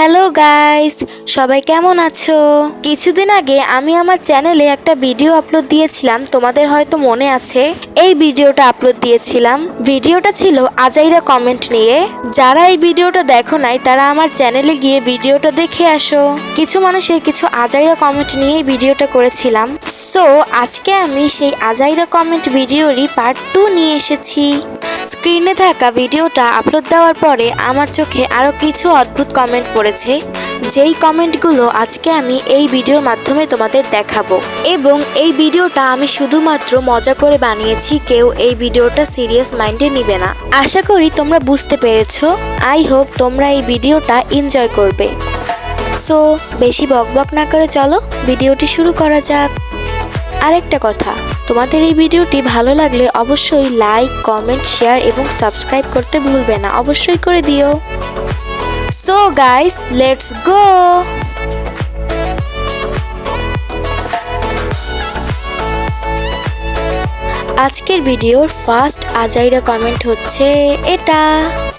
Hello guys, সবাই কেমন আছো? কিছুদিন আগে আমি আমার চ্যানেলে একটা ভিডিও আপলোড দিয়েছিলাম, তোমাদের হয়তো মনে আছে। এই ভিডিওটা আপলোড দিয়েছিলাম। ভিডিওটা ছিল আজাইরা কমেন্ট নিয়ে। যারা এই ভিডিওটা দেখো নাই, তারা আমার চ্যানেলে গিয়ে ভিডিওটা দেখে আসো। কিছু মানুষের কিছু আজাইরা কমেন্ট নিয়ে ভিডিওটা করেছিলাম। সো আজকে আমি সেই আজাইরা কমেন্ট ভিডিওরই পার্ট টু নিয়ে এসেছি। স্ক্রিনে থাকা ভিডিওটা আপলোড দেওয়ার পরে আমার চোখে আরও কিছু অদ্ভুত কমেন্ট পড়েছে যেই কমেন্টগুলো আজকে আমি এই ভিডিওর মাধ্যমে তোমাদের দেখাবো। এবং এই ভিডিওটা আমি শুধুমাত্র মজা করে বানিয়েছি, কেউ এই ভিডিওটা সিরিয়াস মাইন্ডে নিবে না। আশা করি তোমরা বুঝতে পেরেছ। আই হোপ তোমরা এই ভিডিওটা এনজয় করবে। সো, বেশি বকবক না করে চলো, ভিডিওটি শুরু করা যাক। আরেকটা কথা, তোমাদের এই ভিডিওটি ভালো লাগলে অবশ্যই লাইক, কমেন্ট, শেয়ার এবং সাবস্ক্রাইব করতে ভুলবে না। অবশ্যই করে দিও। সো গাইস লেটস গো আজকের ভিডিওর ফার্স্ট আজাইরা কমেন্ট হচ্ছে এটা।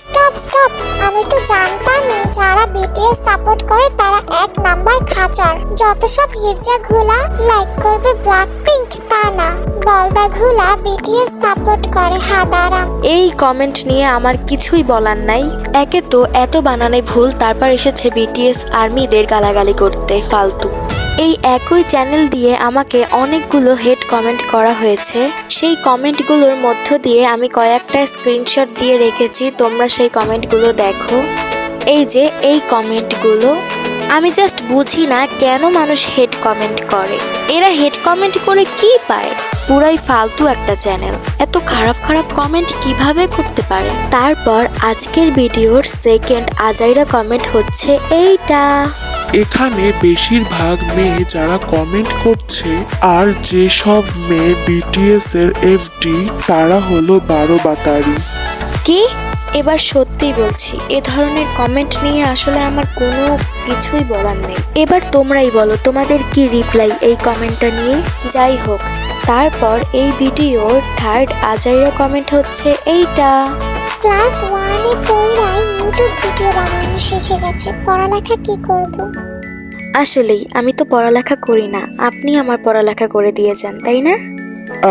স্টপ স্টপ আমি তো জানতামই যারা বিটিএস সাপোর্ট করে তারা এক নাম্বার খাচার। যত সব হিজা ঘুলা লাইক করবে ব্ল্যাক পিঙ্ক তা না। বলদা ঘুলা বিটিএস সাপোর্ট করে হাদারাম এই কমেন্ট নিয়ে আমার কিছুই বলার নাই। একে তো এত বানানে ভুল, তারপর এসেছে বিটিএস আর্মিদের গালাগালি করতে, ফালতু। এই একই চ্যানেল দিয়ে আমাকে অনেকগুলো হেড কমেন্ট করা হয়েছে। সেই কমেন্টগুলোর মধ্য দিয়ে আমি কয়েকটা স্ক্রিনশট দিয়ে রেখেছি, তোমরা সেই কমেন্টগুলো দেখো। এই যে, এই কমেন্টগুলো। আমি জাস্ট বুঝি না কেন মানুষ হেড কমেন্ট করে। এরা হেড কমেন্ট করে কি পায়? পুরাই ফালতু একটা চ্যানেল এত খারাপ খারাপ কমেন্ট কীভাবে করতে পারে? তারপর আজকের ভিডিওর সেকেন্ড আজাইরা কমেন্ট হচ্ছে এইটা। এখানে বেশিরভাগ মেয়ে যারা কমেন্ট করছে আর যেসব মেয়ে বিটিএস এর এফডি তারা হলো বারো বাতারি। কি? এবার সত্যিই বলছি এ ধরনের কমেন্ট নিয়ে আসলে আমার কোনো কিছুই বলার নেই। এবার তোমরাই বলো তোমাদের কি রিপ্লাই এই কমেন্টটা নিয়ে? যাই হোক তারপর এই ভিডিওর থার্ড আজাইরা কমেন্ট হচ্ছে এইটা। ক্লাস ওয়ানে পড়াই ইউটিউব ভিডিও বানানো শিখে গেছে পড়ালেখা কি করব? আসলেই আমি তো পড়ালেখা করি না আপনি আমার পড়ালেখা করে দিয়ে যান তাই না?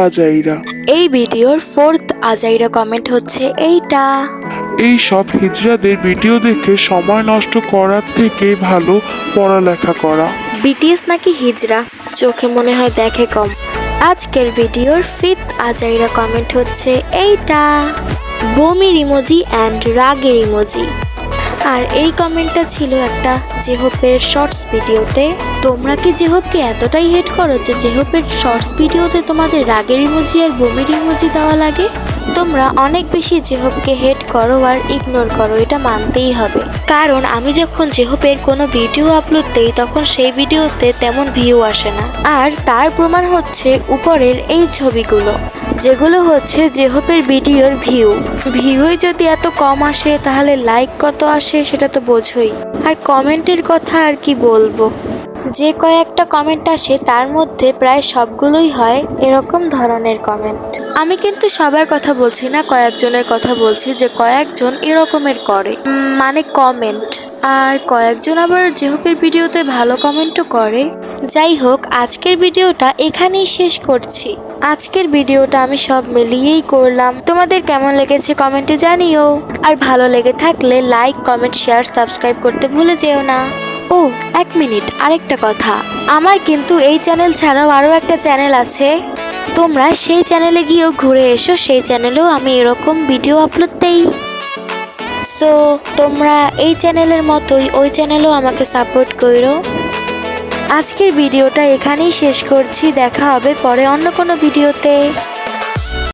আজাইরা। এই ভিডিওর ফোর্থ আজাইরা কমেন্ট হচ্ছে এইটা। এই সব হিজড়াদের ভিডিও দেখে সময় নষ্ট করার থেকে ভালো পড়ালেখা করা। বিটিএস নাকি হিজড়া? চোখে মনে হয় দেখে কম। আজকের ভিডিওর ফিফথ আজাইরা কমেন্ট হচ্ছে, এইটা। বমির ইমোজি অ্যান্ড রাগের ইমোজি। আর এই কমেন্টটা ছিল একটা জেহপের শর্টস ভিডিওতে। তোমরা কি জেহপকে এতটাই হেট করো যে জেহপের শর্টস ভিডিওতে তোমাদের রাগের ইমোজি আর বমির ইমোজি দেওয়া লাগে? তোমরা অনেক বেশি জেহপকে হেট করো আর ইগনোর করো, এটা মানতেই হবে। কারণ আমি যখন জেহপের কোনো ভিডিও আপলোড দেই, তখন সেই ভিডিওতে তেমন ভিউ আসে না। আর তার প্রমাণ হচ্ছে উপরের এই ছবিগুলো। যেগুলো হচ্ছে জেহপের ভিডিওর ভিউ। ভিউই যদি এত কম আসে, তাহলে লাইক কত আসে সেটা তো বোঝোই। আর কমেন্টের কথা আর কি বলব? যে কয়েকটা কমেন্ট আসে, তার মধ্যে প্রায় সবগুলোই হয় এরকম ধরনের কমেন্ট। আমি কিন্তু সবার কথা বলছি না, কয়েকজনের কথা বলছি যে কয়েকজন এরকমের করে। মানে কমেন্ট। আর কয়েকজন আবার জেহপের ভিডিওতে ভালো কমেন্টও করে। যাই হোক আজকের ভিডিওটা এখানেই শেষ করছি। আজকের ভিডিওটা আমি সব মিলিয়েই করলাম। তোমাদের কেমন লেগেছে কমেন্টে জানিও। আর ভালো লেগে থাকলে লাইক কমেন্ট শেয়ার সাবস্ক্রাইব করতে ভুলে যেও না। ও, এক মিনিট, আরেকটা কথা। আমার কিন্তু এই চ্যানেল ছাড়াও আরও একটা চ্যানেল আছে। তোমরা সেই চ্যানেলে গিয়েও ঘুরে এসো, সেই চ্যানেলেও আমি এরকম ভিডিও আপলোড দেই। সো তোমরা এই চ্যানেলের মতোই ওই চ্যানেলও আমাকে সাপোর্ট করো। আজকের ভিডিওটা এখানেই শেষ করছি। দেখা হবে পরে অন্য কোনো ভিডিওতে।